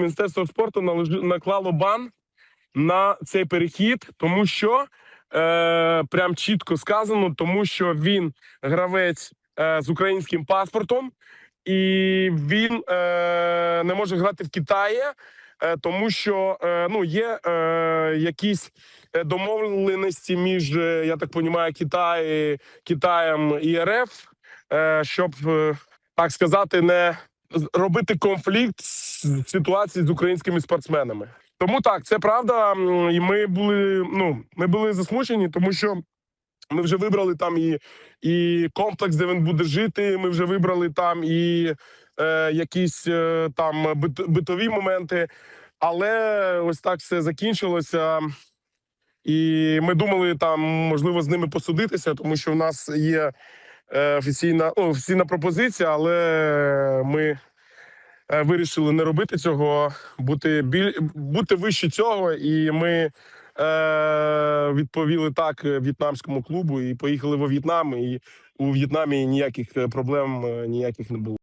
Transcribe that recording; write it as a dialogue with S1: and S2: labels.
S1: Міністерство спорту наклало бан на цей перехід, тому що е, прям чітко сказано, тому що він гравець е, з українським паспортом, і він е, не може грати в Китаї, е, тому що е, ну є е, якісь е, домовленості між, е, я так розумію, Китай, Китаєм і РФ, е, щоб е, так сказати, не робити конфлікт з ситуації з українськими спортсменами. Тому так, це правда. І ми були ну ми були засмучені, тому що ми вже вибрали там і, і комплекс, де він буде жити. Ми вже вибрали там і е, якісь е, там бит- битові моменти. Але ось так все закінчилося. І ми думали там, можливо, з ними посудитися, тому що в нас є е, офіційна, ну, офіційна пропозиція, але ми вирішили не робити цього, бути біль, бути вище цього. І ми е, відповіли так в'єтнамському клубу і поїхали во В'єтнам. І у В'єтнамі ніяких е, проблем е, ніяких не було.